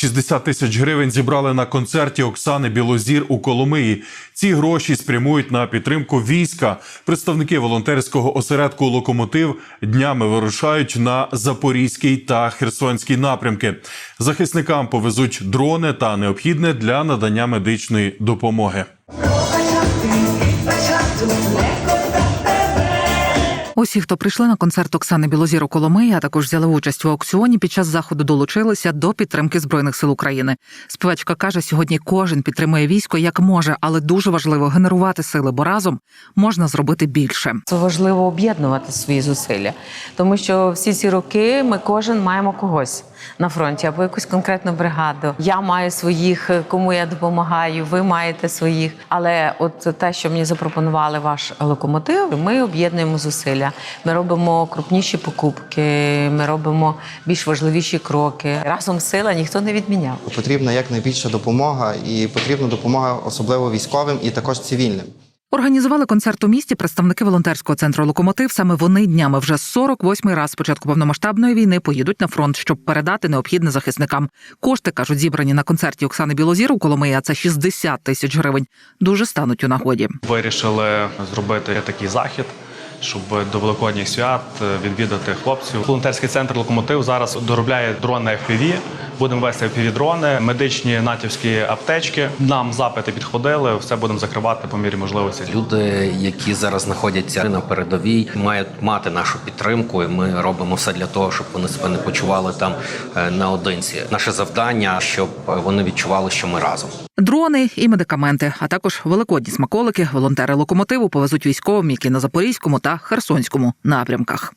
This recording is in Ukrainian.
60 тисяч гривень зібрали на концерті Оксани Білозір у Коломиї. Ці гроші спрямують на підтримку війська. Представники волонтерського осередку Локомотив днями вирушають на Запорізький та Херсонський напрямки. Захисникам повезуть дрони та необхідне для надання медичної допомоги. Усі, хто прийшли на концерт Оксани Білозір у Коломиї, а також взяли участь в аукціоні, під час заходу долучилися до підтримки збройних сил України. Співачка каже, сьогодні кожен підтримує військо як може, але дуже важливо генерувати сили, бо разом можна зробити більше. Це важливо об'єднувати свої зусилля, тому що всі ці роки ми кожен маємо когось на фронті або якусь конкретну бригаду. Я маю своїх, кому я допомагаю, ви маєте своїх. Але от те, що мені запропонували ваш локомотив, ми об'єднуємо зусилля. Ми робимо крупніші покупки, ми робимо більш важливіші кроки. Разом сила ніхто не відміняв. Потрібна якнайбільша допомога, і потрібна допомога особливо військовим і також цивільним. Організували концерт у місті представники волонтерського центру Локомотив. Саме вони днями вже 48-й раз з початку повномасштабної війни поїдуть на фронт, щоб передати необхідне захисникам. Кошти кажуть, зібрані на концерті Оксани Білозір у Коломиї, а це 60 тисяч гривень. Дуже стануть у нагоді. Вирішили зробити такий захід, щоб до великодніх свят е, відвідати хлопців. Волонтерський центр Локомотив зараз доробляє дрони FPV. Будемо вести fpv медичні натівські аптечки. Нам запити підходили, все будемо закривати по мірі можливості. Люди, які зараз знаходяться на передовій, мають мати нашу підтримку, і ми робимо все для того, щоб вони себе не почували там е, наодинці. Наше завдання, щоб вони відчували, що ми разом. Дрони і медикаменти, а також великодні смаколики. Волонтери локомотиву повезуть військовим, які на запорізькому та херсонському напрямках.